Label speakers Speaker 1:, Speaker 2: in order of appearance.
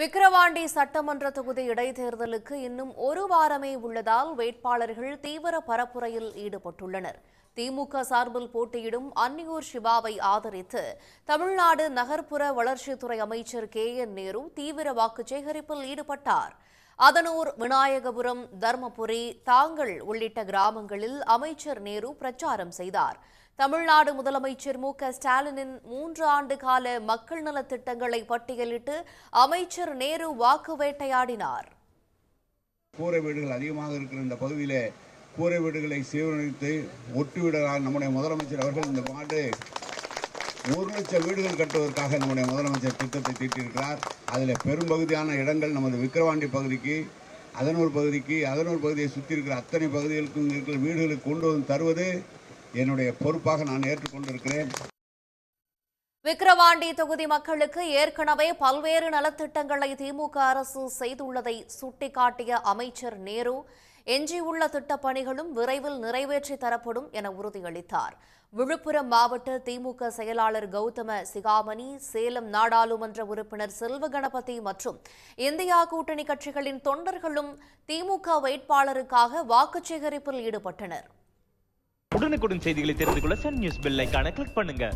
Speaker 1: விக்கிரவாண்டி சட்டமன்ற தொகுதி இடைத்தேர்தலுக்கு இன்னும் ஒரு வாரமே உள்ளதால் வேட்பாளர்கள் தீவிர பரப்புரையில் ஈடுபட்டுள்ளனர். திமுக சார்பில் போட்டியிடும் அன்னியூர் சிவாவை ஆதரித்து தமிழ்நாடு நகர்ப்புற வளர்ச்சித்துறை அமைச்சர் கே என் நேரு தீவிர வாக்கு சேகரிப்பில் ஈடுபட்டார். அதனூர் விநாயகபுரம் தர்மபுரி தாங்கள் உள்ளிட்ட கிராமங்களில் அமைச்சர் நேரு பிரச்சாரம் செய்தார். தமிழ்நாடு முதலமைச்சர் மு. க. ஸ்டாலினின் மூன்று ஆண்டு கால மக்கள் நலத் திட்டங்களை பட்டியலிட்டு அமைச்சர் நேரு வாக்கு வேட்டையாடினார்.
Speaker 2: கூரை வீடுகள் அதிகமாக இருக்கிற இந்த பகுதியில் கூரை வீடுகளை சீரமைத்து ஒட்டுவிடலாம் நம்முடைய முதலமைச்சர் அவர்கள் இந்த ஆண்டு ஒரு லட்சம் வீடுகள் கட்டுவதற்காக நம்முடைய முதலமைச்சர் திட்டத்தை தீட்டியிருக்கிறார். அதில் பெரும்பகுதியான இடங்கள் நமது விக்கிரவாண்டி பகுதிக்கு அதனூர் பகுதிக்கு அதனூர் பகுதியை சுற்றி இருக்கிற அத்தனை பகுதிகளுக்கும் இருக்கிற வீடுகளுக்கு கொண்டு வந்து தருவது என்னுடைய பொறுப்பாக நான் ஏற்றுக்கொண்டிருக்கிறேன்.
Speaker 1: விக்கிரவாண்டி தொகுதி மக்களுக்கு ஏற்கனவே பல்வேறு நலத்திட்டங்களை திமுக அரசு செய்துள்ளதை சுட்டிக்காட்டிய அமைச்சர் நேரு எஞ்சியுள்ள திட்டப் பணிகளும் விரைவில் நிறைவேற்றி தரப்படும் என உறுதியளித்தார். விழுப்புரம் மாவட்ட திமுக செயலாளர் கௌதம சிகாமணி சேலம் நாடாளுமன்ற உறுப்பினர் செல்வ கணபதி மற்றும் இந்தியா கூட்டணி கட்சிகளின் தொண்டர்களும் திமுக வேட்பாளருக்காக வாக்குச் சேகரிப்பில் ஈடுபட்டனர்.
Speaker 3: உடனுக்குடன் செய்திகளை தெரிந்து கொள்ள சன் நியூஸ் பெல் கிளிக் பண்ணுங்க.